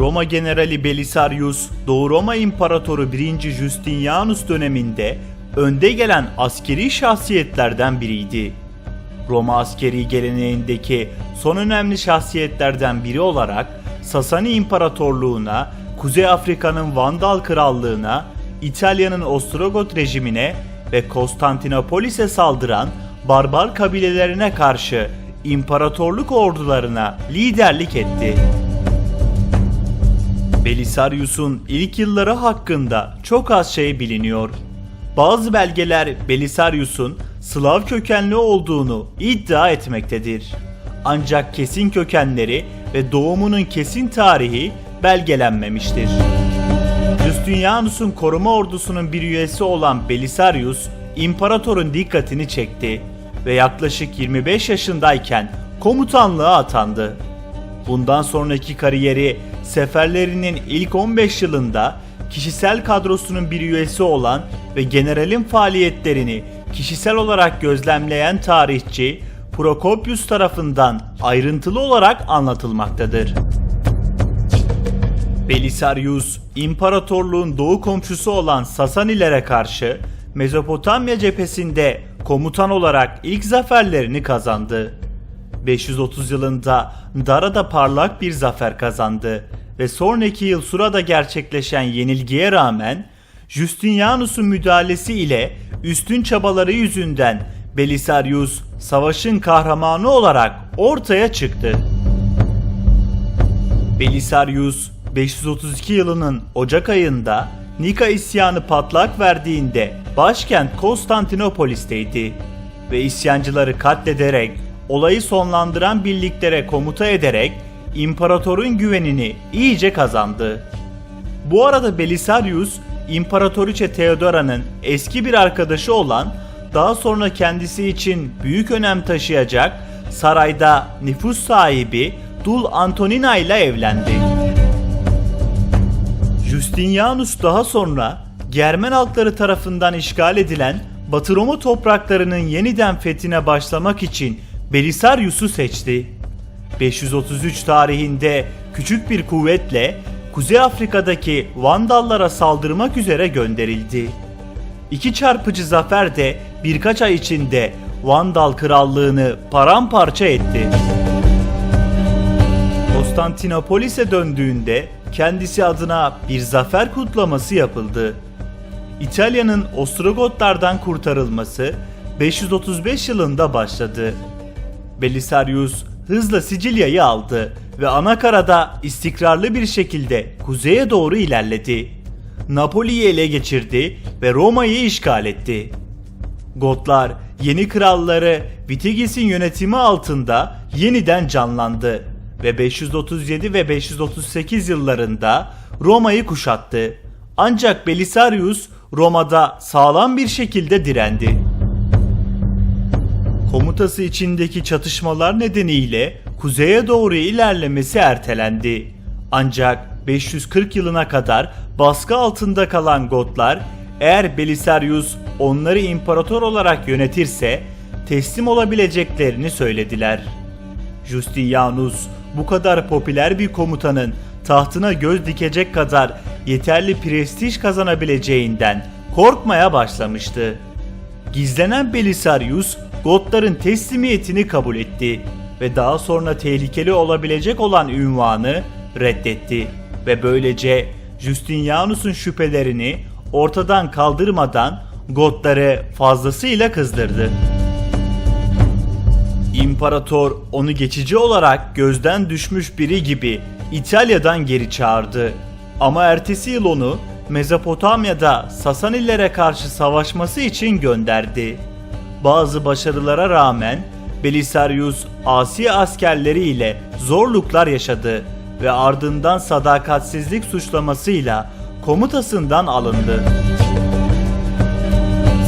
Roma generali Belisarius, Doğu Roma İmparatoru 1. Justinianus döneminde önde gelen askeri şahsiyetlerden biriydi. Roma askeri geleneğindeki son önemli şahsiyetlerden biri olarak Sasani İmparatorluğuna, Kuzey Afrika'nın Vandal Krallığına, İtalya'nın Ostrogot rejimine ve Konstantinopolis'e saldıran barbar kabilelerine karşı imparatorluk ordularına liderlik etti. Belisarius'un ilk yılları hakkında çok az şey biliniyor. Bazı belgeler Belisarius'un Slav kökenli olduğunu iddia etmektedir. Ancak kesin kökenleri ve doğumunun kesin tarihi belgelenmemiştir. Justinianus'un koruma ordusunun bir üyesi olan Belisarius, imparatorun dikkatini çekti ve yaklaşık 25 yaşındayken komutanlığa atandı. Bundan sonraki kariyeri seferlerinin ilk 15 yılında kişisel kadrosunun bir üyesi olan ve generalin faaliyetlerini kişisel olarak gözlemleyen tarihçi Prokopius tarafından ayrıntılı olarak anlatılmaktadır. Belisarius, imparatorluğun doğu komşusu olan Sasanilere karşı Mezopotamya cephesinde komutan olarak ilk zaferlerini kazandı. 530 yılında Dara'da parlak bir zafer kazandı ve sonraki yıl Sura'da gerçekleşen yenilgiye rağmen Justinianus'un müdahalesi ile üstün çabaları yüzünden Belisarius savaşın kahramanı olarak ortaya çıktı. Belisarius 532 yılının Ocak ayında Nika isyanı patlak verdiğinde başkent Konstantinopolis'teydi ve isyancıları katlederek olayı sonlandıran birliklere komuta ederek imparatorun güvenini iyice kazandı. Bu arada Belisarius, İmparatoriçe Theodora'nın eski bir arkadaşı olan, daha sonra kendisi için büyük önem taşıyacak sarayda nüfus sahibi Dul Antonina ile evlendi. Justinianus daha sonra Germen halkları tarafından işgal edilen Batı Roma topraklarının yeniden fethine başlamak için Belisarius'u seçti. 533 tarihinde küçük bir kuvvetle Kuzey Afrika'daki Vandallara saldırmak üzere gönderildi. İki çarpıcı zafer de birkaç ay içinde Vandal krallığını paramparça etti. Konstantinopolis'e döndüğünde kendisi adına bir zafer kutlaması yapıldı. İtalya'nın Ostrogotlardan kurtarılması 535 yılında başladı. Belisarius hızla Sicilya'yı aldı ve Anakara'da istikrarlı bir şekilde kuzeye doğru ilerledi. Napoli'yi ele geçirdi ve Roma'yı işgal etti. Gotlar yeni kralları Vitigis'in yönetimi altında yeniden canlandı ve 537 ve 538 yıllarında Roma'yı kuşattı. Ancak Belisarius Roma'da sağlam bir şekilde direndi. Komutası içindeki çatışmalar nedeniyle kuzeye doğru ilerlemesi ertelendi. Ancak 540 yılına kadar baskı altında kalan Gotlar eğer Belisarius onları imparator olarak yönetirse teslim olabileceklerini söylediler. Justinianus bu kadar popüler bir komutanın tahtına göz dikecek kadar yeterli prestij kazanabileceğinden korkmaya başlamıştı. Gizlenen Belisarius Gotların teslimiyetini kabul etti ve daha sonra tehlikeli olabilecek olan ünvanı reddetti ve böylece Justinianus'un şüphelerini ortadan kaldırmadan Gotları fazlasıyla kızdırdı. İmparator onu geçici olarak gözden düşmüş biri gibi İtalya'dan geri çağırdı. Ama ertesi yıl onu Mezopotamya'da Sasanilere karşı savaşması için gönderdi. Bazı başarılara rağmen Belisarius Asi askerleri ile zorluklar yaşadı ve ardından sadakatsizlik suçlamasıyla komutasından alındı.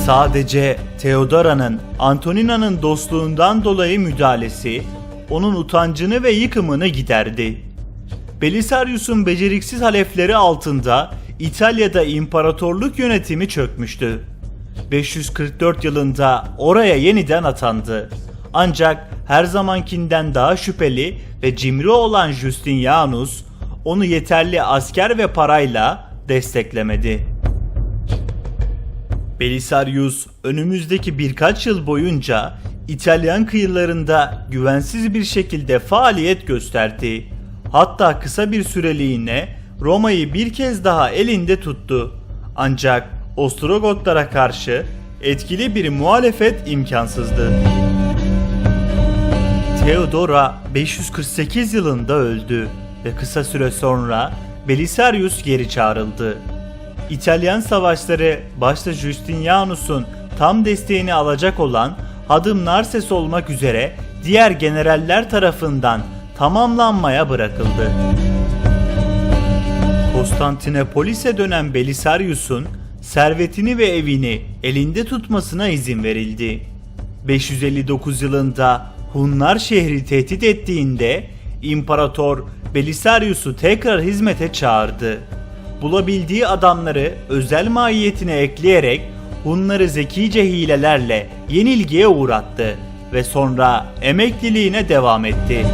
Sadece Theodora'nın Antonina'nın dostluğundan dolayı müdahalesi onun utancını ve yıkımını giderdi. Belisarius'un beceriksiz halefleri altında İtalya'da imparatorluk yönetimi çökmüştü. 544 yılında oraya yeniden atandı. Ancak her zamankinden daha şüpheli ve cimri olan Justinianus onu yeterli asker ve parayla desteklemedi. Belisarius önümüzdeki birkaç yıl boyunca İtalyan kıyılarında güvensiz bir şekilde faaliyet gösterdi. Hatta kısa bir süreliğine Roma'yı bir kez daha elinde tuttu. Ancak Ostrogotlara karşı etkili bir muhalefet imkansızdı. Theodora 548 yılında öldü ve kısa süre sonra Belisarius geri çağrıldı. İtalyan savaşları başta Justinianus'un tam desteğini alacak olan Hadım Narses olmak üzere diğer generaller tarafından tamamlanmaya bırakıldı. Konstantinopolis'e dönen Belisarius'un servetini ve evini elinde tutmasına izin verildi. 559 yılında Hunlar şehri tehdit ettiğinde İmparator Belisarius'u tekrar hizmete çağırdı. Bulabildiği adamları özel mahiyetine ekleyerek Hunları zekice hilelerle yenilgiye uğrattı ve sonra emekliliğine devam etti.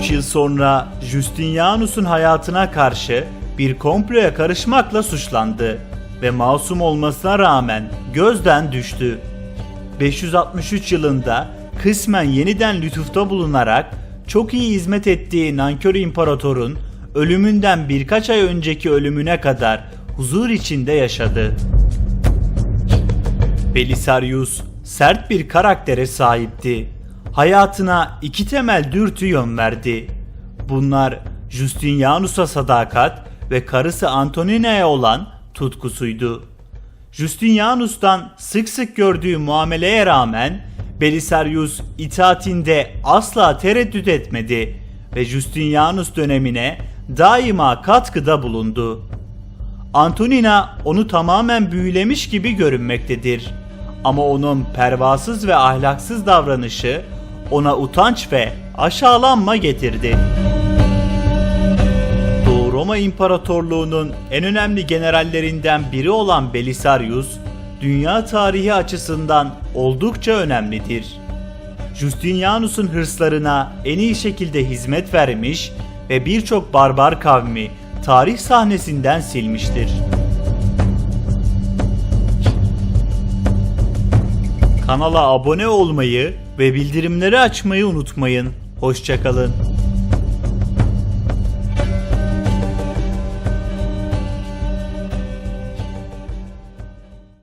3 yıl sonra Justinianus'un hayatına karşı bir komploya karışmakla suçlandı ve masum olmasına rağmen gözden düştü. 563 yılında kısmen yeniden lütufta bulunarak çok iyi hizmet ettiği nankör imparatorun ölümünden birkaç ay önceki ölümüne kadar huzur içinde yaşadı. Belisarius sert bir karaktere sahipti. Hayatına iki temel dürtü yön verdi. Bunlar Justinianus'a sadakat ve karısı Antonina'ya olan tutkusuydu. Justinianus'tan sık sık gördüğü muameleye rağmen Belisarius itaatinde asla tereddüt etmedi ve Justinianus dönemine daima katkıda bulundu. Antonina onu tamamen büyülemiş gibi görünmektedir. Ama onun pervasız ve ahlaksız davranışı ona utanç ve aşağılanma getirdi. Roma İmparatorluğu'nun en önemli generallerinden biri olan Belisarius, dünya tarihi açısından oldukça önemlidir. Justinianus'un hırslarına en iyi şekilde hizmet vermiş ve birçok barbar kavmi tarih sahnesinden silmiştir. Kanala abone olmayı ve bildirimleri açmayı unutmayın. Hoşçakalın.